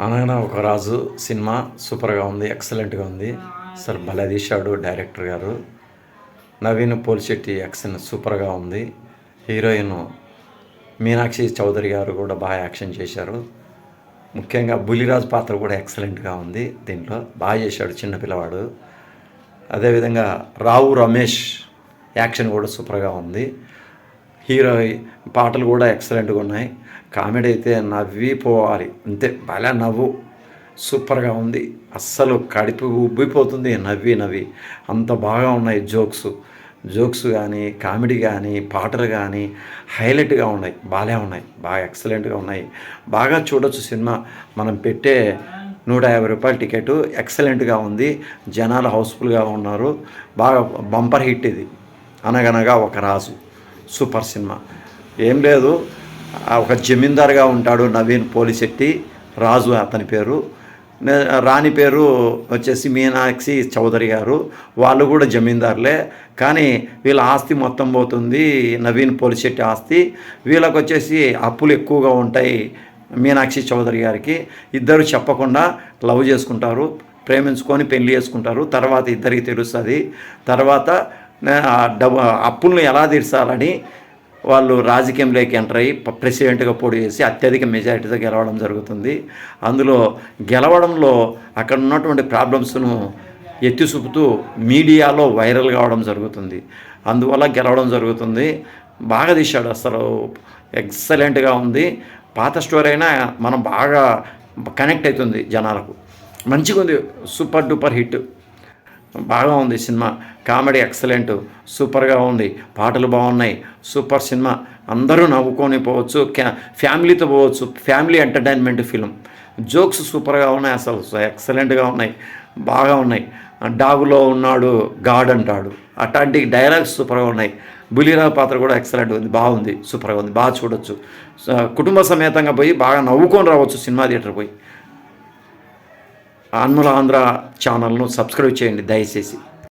అనగా ఒక రాజు సినిమా సూపర్గా ఉంది ఎక్సలెంట్గా ఉంది. సార్ భలే తీశాడు డైరెక్టర్ గారు. నవీన్ పోలిశెట్టి యాక్షన్ సూపర్గా ఉంది. హీరోయిన్ మీనాక్షి చౌదరి గారు కూడా బాగా యాక్షన్ చేశారు. ముఖ్యంగా బులిరాజు పాత్ర కూడా ఎక్సలెంట్గా ఉంది దీంట్లో. బాగా చేశాడు చిన్న పిల్లవాడు. అదేవిధంగా రావు రమేష్ యాక్షన్ కూడా సూపర్గా ఉంది. హీరో పాటలు కూడా ఎక్సలెంట్గా ఉన్నాయి. కామెడీ అయితే నవ్విపోవాలి. అంతే భలే నవ్వు. సూపర్గా ఉంది. అస్సలు కడుపు ఉబ్బిపోతుంది నవ్వి నవ్వి. అంత బాగా ఉన్నాయి జోక్స్. జోక్స్ కానీ కామెడీ కానీ పాటలు కానీ హైలైట్గా ఉన్నాయి. బాగా ఉన్నాయి. బాగా ఎక్సలెంట్గా ఉన్నాయి. బాగా చూడొచ్చు సినిమా. మనం పెట్టే నూట యాభై రూపాయల టికెట్ ఎక్సలెంట్గా ఉంది. జనాలు హౌస్ఫుల్గా ఉన్నారు. బాగా బంపర్ హిట్ ఇది. అనగనగా ఒక రాజు. Super cinema. ఏం లేదు ఒక జమీందారుగా ఉంటాడు నవీన్ పోలిశెట్టి రాజు అతని పేరు. రాణి పేరు వచ్చేసి మీనాక్షి చౌదరి గారు. వాళ్ళు కూడా జమీందారులే. కానీ వీళ్ళ ఆస్తి మొత్తం పోతుంది నవీన్ పోలిశెట్టి ఆస్తి. వీళ్ళకి వచ్చేసి అప్పులు ఎక్కువగా ఉంటాయి మీనాక్షి చౌదరి గారికి. ఇద్దరు చెప్పకుండా లవ్ చేసుకుంటారు ప్రేమించుకొని పెళ్ళి చేసుకుంటారు. తర్వాత ఇద్దరికి తెలుస్తుంది. తర్వాత డబ్బు అప్పులను ఎలా తీర్చాలని వాళ్ళు రాజకీయంలోకి ఎంటర్ అయ్యి ప్రెసిడెంట్గా పోటీ చేసి అత్యధిక మెజారిటీతో గెలవడం జరుగుతుంది. అందులో గెలవడంలో అక్కడ ఉన్నటువంటి ప్రాబ్లమ్స్ను ఎత్తి చూపుతూ మీడియాలో వైరల్ కావడం జరుగుతుంది. అందువల్ల గెలవడం జరుగుతుంది. బాగా తీశాడు అసలు. ఎక్సలెంట్గా ఉంది. పాత స్టోరీ అయినా మనం బాగా కనెక్ట్ అవుతుంది జనాలకు. మంచిగా ఉంది సూపర్ డూపర్ హిట్. బాగా ఉంది సినిమా. Comedy excellent. సూపర్గా ఉంది. పాటలు బాగున్నాయి. Super cinema. అందరూ నవ్వుకొని పోవచ్చు. క్యా ఫ్యామిలీతో పోవచ్చు. ఫ్యామిలీ ఎంటర్టైన్మెంట్ ఫిలిం జోక్స్ సూపర్గా ఉన్నాయి అసలు. ఎక్సలెంట్గా ఉన్నాయి. బాగా ఉన్నాయి. డాగులో ఉన్నాడు గాడ్ అంటాడు. అట్లాంటి డైలాగ్స్ సూపర్గా ఉన్నాయి. బులిరావు పాత్ర కూడా ఎక్సలెంట్ ఉంది. బాగుంది. సూపర్గా ఉంది. బాగా చూడొచ్చు. కుటుంబ సమేతంగా పోయి బాగా నవ్వుకొని రావచ్చు సినిమా థియేటర్ పోయి. అన్ముల ఆంధ్ర ఛానల్ను సబ్స్క్రైబ్ చేయండి దయచేసి.